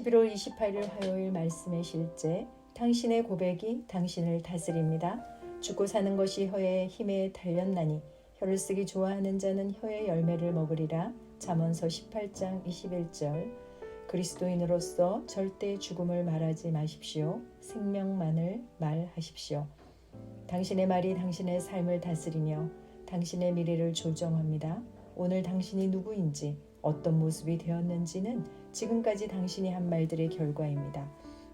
11월 28일 화요일 말씀의 실제 당신의 고백이 당신을 다스립니다. 죽고 사는 것이 혀의 힘에 달렸나니 혀를 쓰기 좋아하는 자는 혀의 열매를 먹으리라. 잠언서 18장 21절 그리스도인으로서 절대 죽음을 말하지 마십시오. 생명만을 말하십시오. 당신의 말이 당신의 삶을 다스리며 당신의 미래를 조정합니다. 오늘 당신이 누구인지 어떤 모습이 되었는지는 지금까지 당신이 한 말들의 결과입니다.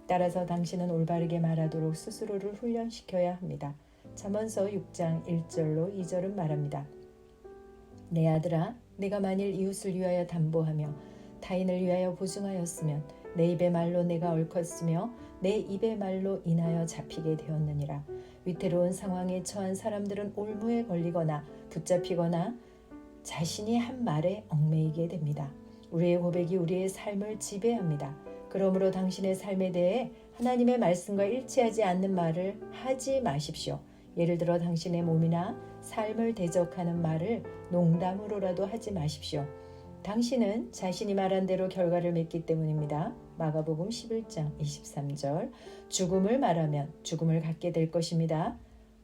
따라서 당신은 올바르게 말하도록 스스로를 훈련시켜야 합니다. 잠언서 6장 1절로 2절은 말합니다. 내 아들아 내가 만일 이웃을 위하여 담보하며 타인을 위하여 보증하였으면 내 입의 말로 내가 얽었으며 내 입의 말로 인하여 잡히게 되었느니라. 위태로운 상황에 처한 사람들은 올무에 걸리거나 붙잡히거나 자신이 한 말에 얽매이게 됩니다. 우리의 고백이 우리의 삶을 지배합니다. 그러므로 당신의 삶에 대해 하나님의 말씀과 일치하지 않는 말을 하지 마십시오. 예를 들어 당신의 몸이나 삶을 대적하는 말을 농담으로라도 하지 마십시오. 당신은 자신이 말한 대로 결과를 맺기 때문입니다. 마가복음 11장 23절 죽음을 말하면 죽음을 갖게 될 것입니다.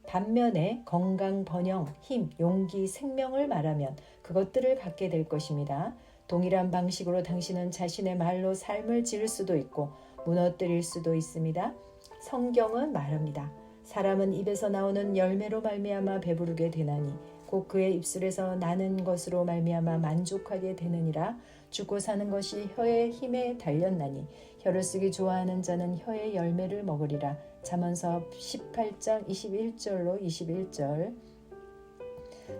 반면에 건강, 번영, 힘, 용기, 생명을 말하면 그것들을 갖게 될 것입니다. 동일한 방식으로 당신은 자신의 말로 삶을 지을 수도 있고 무너뜨릴 수도 있습니다. 성경은 말합니다. 사람은 입에서 나오는 열매로 말미암아 배부르게 되나니 곧 그의 입술에서 나는 것으로 말미암아 만족하게 되느니라 죽고 사는 것이 혀의 힘에 달렸나니 혀를 쓰기 좋아하는 자는 혀의 열매를 먹으리라 잠언서 18장 21절로 21절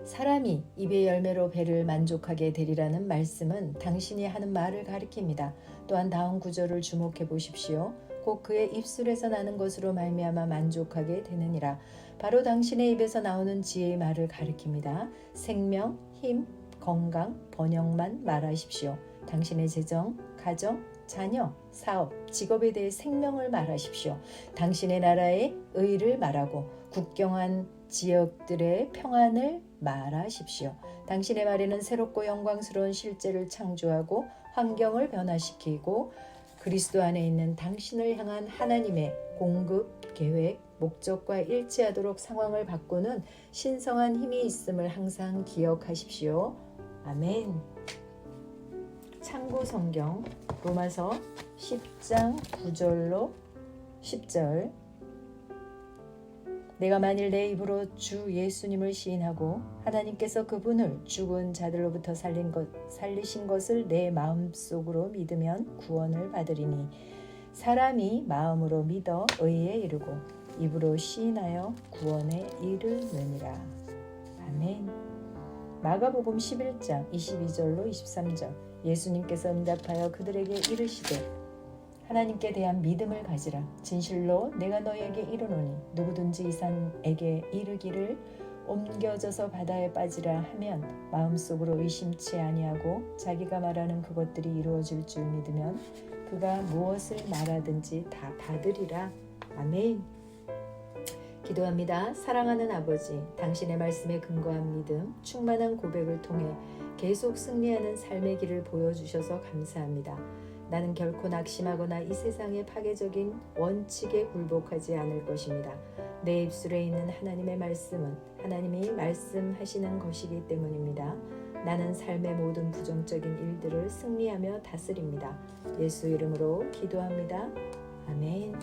사람이 입의 열매로 배를 만족하게 되리라는 말씀은 당신이 하는 말을 가리킵니다. 또한 다음 구절을 주목해 보십시오. 곧 그의 입술에서 나는 것으로 말미암아 만족하게 되느니라. 바로 당신의 입에서 나오는 지혜의 말을 가리킵니다. 생명, 힘, 건강, 번영만 말하십시오. 당신의 재정, 가정, 자녀, 사업, 직업에 대해 생명을 말하십시오. 당신의 나라의 의를 말하고 국경한 지역들의 평안을 말하십시오. 당신의 말에는 새롭고 영광스러운 실제를 창조하고 환경을 변화시키고 그리스도 안에 있는 당신을 향한 하나님의 공급, 계획, 목적과 일치하도록 상황을 바꾸는 신성한 힘이 있음을 항상 기억하십시오. 아멘. 참고 성경 로마서 10장 9절로 10절 내가 만일 내 입으로 주 예수님을 시인하고 하나님께서 그분을 죽은 자들로부터 살린 것, 살리신 것을 내 마음속으로 믿으면 구원을 받으리니 사람이 마음으로 믿어 의에 이르고 입으로 시인하여 구원에 이르느니라. 아멘. 마가복음 11장 22절로 23절 예수님께서 응답하여 그들에게 이르시되 하나님께 대한 믿음을 가지라. 진실로 내가 너희에게 이르노니 누구든지 이 산에게 이르기를 옮겨져서 바다에 빠지라 하면 마음속으로 의심치 아니하고 자기가 말하는 그것들이 이루어질 줄 믿으면 그가 무엇을 말하든지 다 받으리라. 아멘. 기도합니다. 사랑하는 아버지, 당신의 말씀에 근거한 믿음, 충만한 고백을 통해 계속 승리하는 삶의 길을 보여주셔서 감사합니다. 나는 결코 낙심하거나 이 세상의 파괴적인 원칙에 굴복하지 않을 것입니다. 내 입술에 있는 하나님의 말씀은 하나님이 말씀하시는 것이기 때문입니다. 나는 삶의 모든 부정적인 일들을 승리하며 다스립니다. 예수 이름으로 기도합니다. 아멘.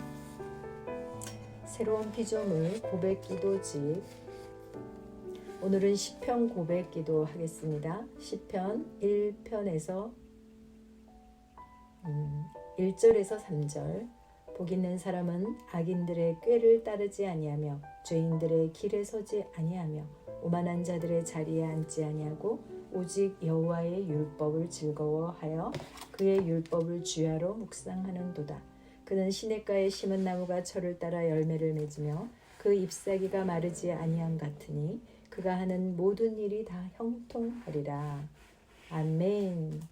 새로운 피조물 고백 기도집 오늘은 시편 고백 기도 하겠습니다. 시편 1편에서 음, 1절에서 3절 복 있는 사람은 악인들의 꾀를 따르지 아니하며 죄인들의 길에 서지 아니하며 오만한 자들의 자리에 앉지 아니하고 오직 여호와의 율법을 즐거워하여 그의 율법을 주야로 묵상하는도다. 그는 시냇가에 심은 나무가 철을 따라 열매를 맺으며 그 잎사귀가 마르지 아니함 같으니 그가 하는 모든 일이 다 형통하리라. 아멘.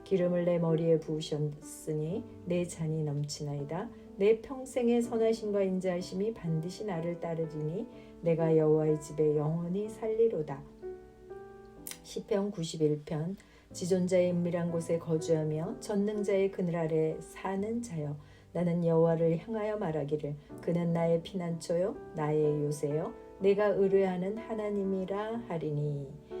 기름을 내 머리에 부으셨으니 내 잔이 넘치나이다. 내 평생의 선하심과 인자하심이 반드시 나를 따르리니 내가 여호와의 집에 영원히 살리로다. 시편 91편 지존자의 은밀한 곳에 거주하며 전능자의 그늘 아래 사는 자여 나는 여호와를 향하여 말하기를 그는 나의 피난처요 나의 요새요 내가 의뢰하는 하나님이라 하리니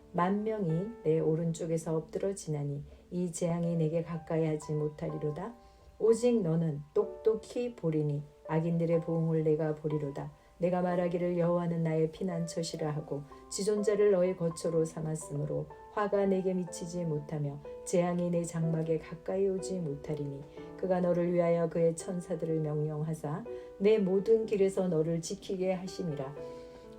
만 명이 내 오른쪽에서 엎드러지나니 이 재앙이 내게 가까이 하지 못하리로다. 오직 너는 똑똑히 보리니 악인들의 보응을 내가 보리로다. 내가 말하기를 여호와는 나의 피난처시라 하고 지존자를 너의 거처로 삼았으므로 화가 내게 미치지 못하며 재앙이 내 장막에 가까이 오지 못하리니 그가 너를 위하여 그의 천사들을 명령하사 내 모든 길에서 너를 지키게 하심이라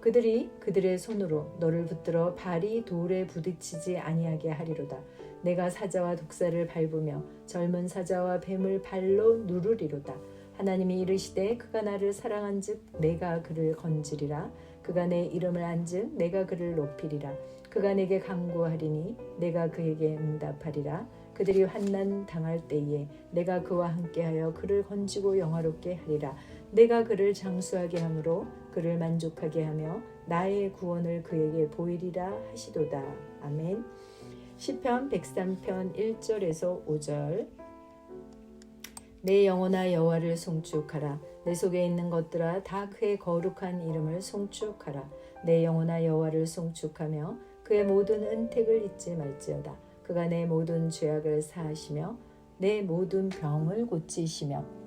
그들이 그들의 손으로 너를 붙들어 발이 돌에 부딪히지 아니하게 하리로다. 내가 사자와 독사를 밟으며 젊은 사자와 뱀을 발로 누르리로다. 하나님이 이르시되 그가 나를 사랑한즉 내가 그를 건지리라. 그가 내 이름을 안즉 내가 그를 높이리라. 그가 내게 강구하리니 내가 그에게 응답하리라. 그들이 환난 당할 때에 내가 그와 함께하여 그를 건지고 영화롭게 하리라. 내가 그를 장수하게 함으로 그를 만족하게 하며 나의 구원을 그에게 보이리라 하시도다. 아멘. 시편 103편 1절에서 5절. 내 영혼아 여호와를 송축하라. 내 속에 있는 것들아 다 그의 거룩한 이름을 송축하라. 내 영혼아 여호와를 송축하며 그의 모든 은택을 잊지 말지어다. 그가 내 모든 죄악을 사하시며 내 모든 병을 고치시며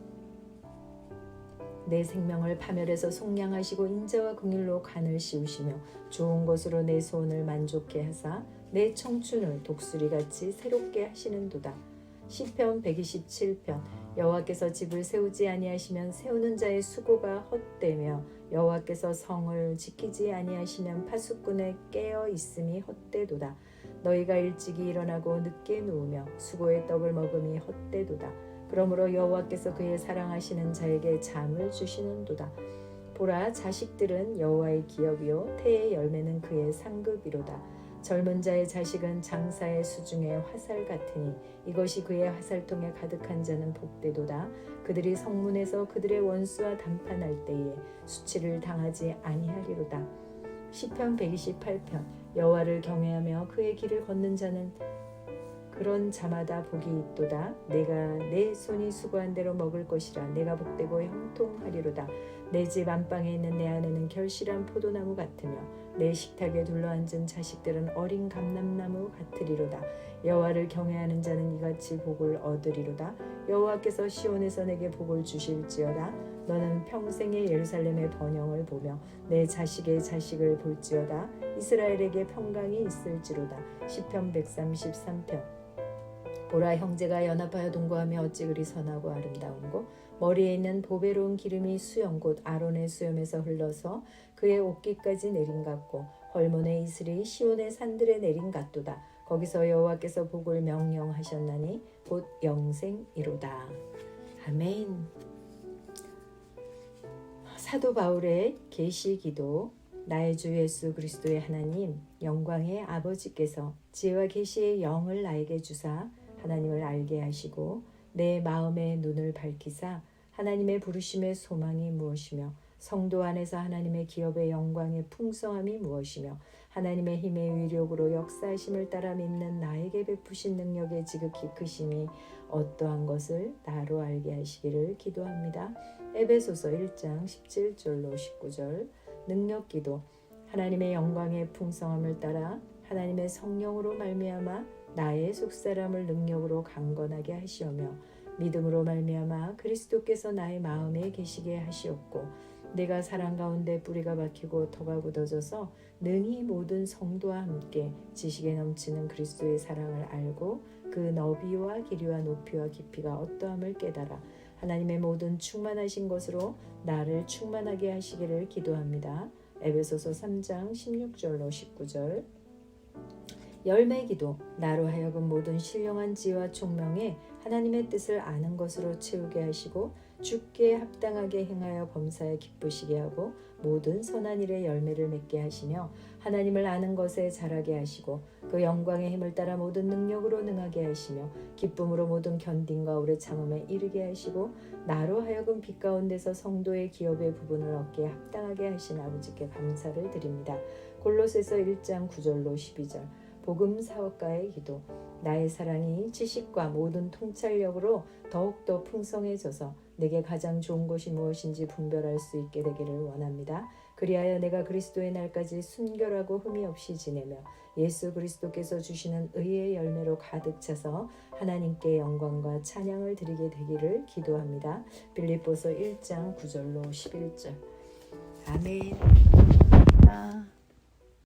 내 생명을 파멸해서 속량하시고 인자와 긍휼로 간을 씌우시며 좋은 것으로 내 소원을 만족해 하사 내 청춘을 독수리같이 새롭게 하시는도다. 시편 127편 여호와께서 집을 세우지 아니하시면 세우는 자의 수고가 헛되며 여호와께서 성을 지키지 아니하시면 파수꾼의 깨어 있음이 헛되도다. 너희가 일찍이 일어나고 늦게 누우며 수고의 떡을 먹음이 헛되도다. 그러므로 여호와께서 그의 사랑하시는 자에게 잠을 주시는도다. 보라 자식들은 여호와의 기업이요 태의 열매는 그의 상급이로다. 젊은 자의 자식은 장사의 수중의 화살 같으니 이것이 그의 화살통에 가득한 자는 복되도다. 그들이 성문에서 그들의 원수와 담판할 때에 수치를 당하지 아니하리로다. 시편 128편 여호와를 경외하며 그의 길을 걷는 자는 그런 자마다 복이 있도다. 내가 내 손이 수고한 대로 먹을 것이라. 내가 복되고 형통하리로다. 내 집 안방에 있는 내 아내는 결실한 포도나무 같으며 내 식탁에 둘러앉은 자식들은 어린 감람나무 같으리로다. 여호와를 경외하는 자는 이같이 복을 얻으리로다. 여호와께서 시온에서 내게 복을 주실지어다. 너는 평생의 예루살렘의 번영을 보며 내 자식의 자식을 볼지어다. 이스라엘에게 평강이 있을지로다. 시편 133편 보라 형제가 연합하여 동거하며 어찌 그리 선하고 아름다운고? 머리에 있는 보배로운 기름이 수염 곧 아론의 수염에서 흘러서 그의 옷깃까지 내린 같고 헐몬의 이슬이 시온의 산들에 내린 같도다. 거기서 여호와께서 복을 명령하셨나니 곧 영생이로다. 아멘. 사도 바울의 계시기도 나의 주 예수 그리스도의 하나님 영광의 아버지께서 지혜와 계시의 영을 나에게 주사 하나님을 알게 하시고 내 마음의 눈을 밝히사 하나님의 부르심의 소망이 무엇이며 성도 안에서 하나님의 기업의 영광의 풍성함이 무엇이며 하나님의 힘의 위력으로 역사하심을 따라 믿는 나에게 베푸신 능력의 지극히 크심이 어떠한 것을 나로 알게 하시기를 기도합니다. 에베소서 1장 17절로 19절 능력 기도 하나님의 영광의 풍성함을 따라 하나님의 성령으로 말미암아 나의 속사람을 능력으로 강건하게 하시오며 믿음으로 말미암아 그리스도께서 나의 마음에 계시게 하시옵고 내가 사랑 가운데 뿌리가 박히고 터가 굳어져서 능히 모든 성도와 함께 지식에 넘치는 그리스도의 사랑을 알고 그 너비와 길이와 높이와 깊이가 어떠함을 깨달아 하나님의 모든 충만하신 것으로 나를 충만하게 하시기를 기도합니다. 에베소서 3장 16절로 19절 열매 기도 나로 하여금 모든 신령한 지혜와 총명에 하나님의 뜻을 아는 것으로 채우게 하시고 주께 합당하게 행하여 범사에 기쁘시게 하고 모든 선한 일의 열매를 맺게 하시며 하나님을 아는 것에 자라게 하시고 그 영광의 힘을 따라 모든 능력으로 능하게 하시며 기쁨으로 모든 견딘과 오래 참음에 이르게 하시고 나로 하여금 빛 가운데서 성도의 기업의 부분을 얻게 합당하게 하신 아버지께 감사를 드립니다. 골로새서 1장 9절로 12절 복음 사업가의 기도 나의 사랑이 지식과 모든 통찰력으로 더욱더 풍성해져서 내게 가장 좋은 것이 무엇인지 분별할 수 있게 되기를 원합니다. 그리하여 내가 그리스도의 날까지 순결하고 흠이 없이 지내며 예수 그리스도께서 주시는 의의 열매로 가득 차서 하나님께 영광과 찬양을 드리게 되기를 기도합니다. 빌립보서 1장 9절로 11절. 아멘. 아.